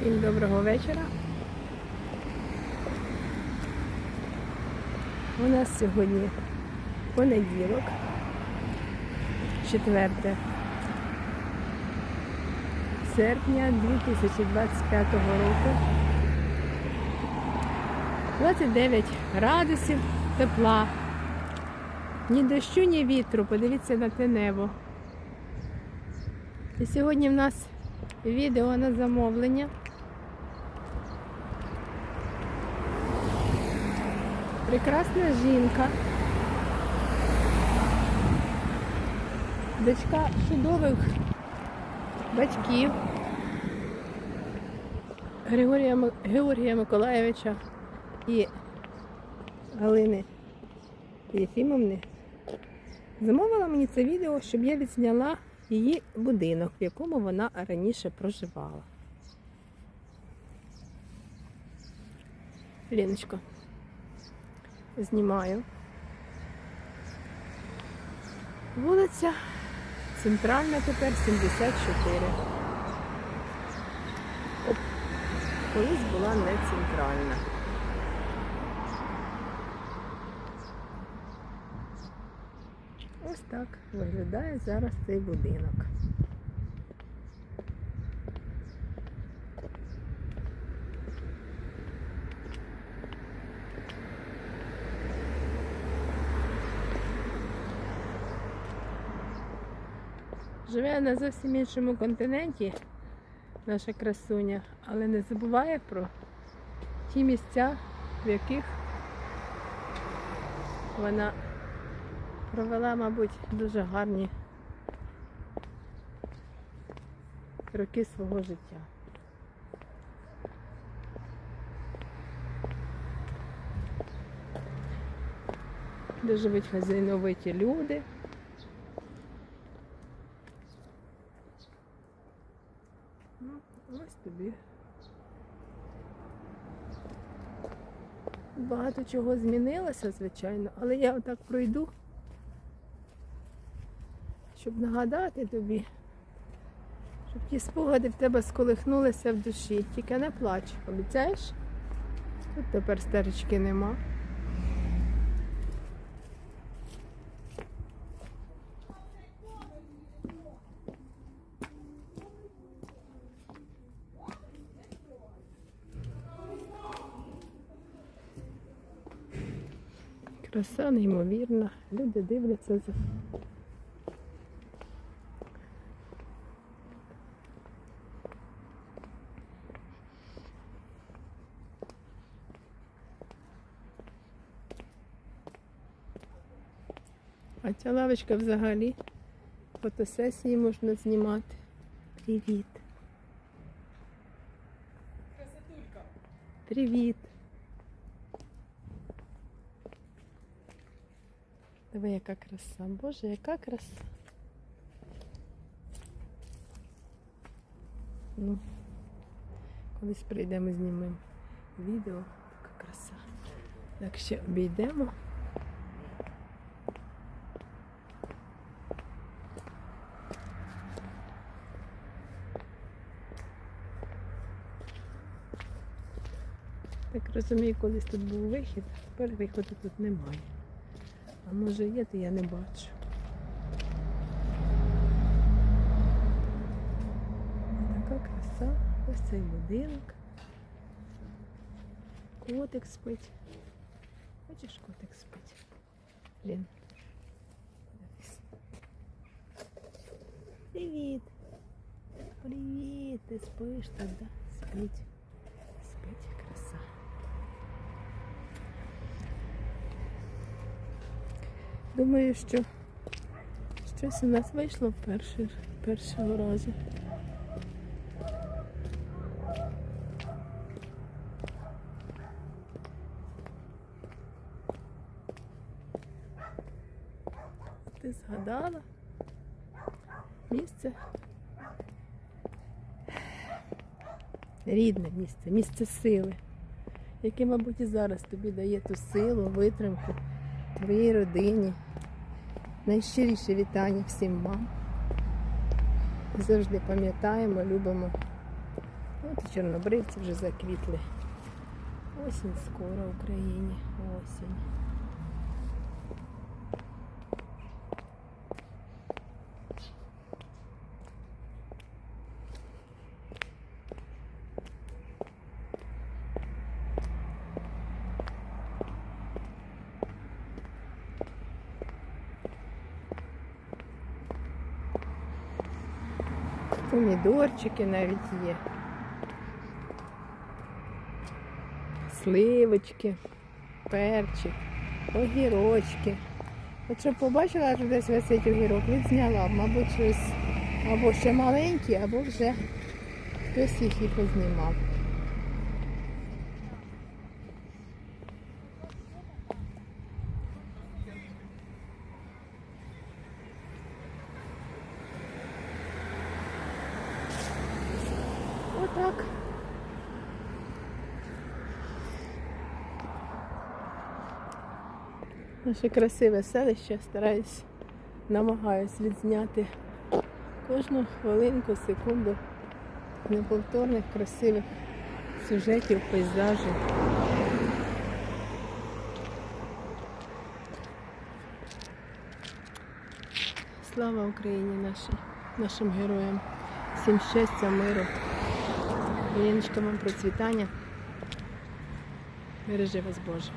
Всім доброго вечора. У нас сьогодні понеділок, 4 серпня 2025 року. 29 градусів тепла. Ні дощу, ні вітру. Подивіться на те небо. І сьогодні в нас відео на замовлення. Прекрасна жінка. Дочка чудових батьків Григорія, Георгія Миколаєвича і Галини Єфімовни замовила мені це відео, щоб я відзняла її будинок, в якому вона раніше проживала. Ліночко, знімаю. Вулиця Центральна тепер 74. Оп. Колись була не центральна. Ось так виглядає зараз цей будинок. Живе на зовсім іншому континенті наша красуня, але не забуває про ті місця, в яких вона провела, мабуть, дуже гарні роки свого життя. Де живуть хазяйновиті люди. Ну, ось тобі. Багато чого змінилося, звичайно, але я отак пройду щоб нагадати тобі, щоб ті спогади в тебе сколихнулися в душі. Тільки не плач, обіцяєш? Тут тепер старички нема. Краса неймовірна. Люди дивляться за А ця лавочка взагалі фотосесії можна знімати. Привіт. Привіт. Диви, яка краса. Боже, яка краса. Ну, колись прийдемо, знімемо відео. Така краса. Так ще обійдемо. Так розумію, колись тут був вихід, а тепер виходу тут немає. А може є, то я не бачу. Така краса, ось цей будинок. Котик спить. Хочеш котик спить? Лін. Подивись. Привіт. Привіт, ти спиш? Спить. Спить, краса. Думаю, що щось у нас вийшло перший, першого разу. Ти згадала місце рідне місце, місце сили, яке, мабуть, і зараз тобі дає ту силу, витримку твоїй родині. Найщиріше вітання всім вам. Завжди пам'ятаємо, любимо От і чорнобривці вже заквітли. Осінь скоро в Україні. Осінь. Помідорчики навіть є. Сливочки, перчик, огірочки. От щоб побачила, що десь висить огірок, відзняла, мабуть, щось або ще маленькі, або вже хтось їх і познімав. Отак. Наше красиве селище стараюсь, намагаюсь відзняти кожну хвилинку, секунду неповторних красивих сюжетів, пейзажів. Слава Україні нашій, нашим героям, всім щастя, миру, Яночка вам процвітання. Бережи вас Боже.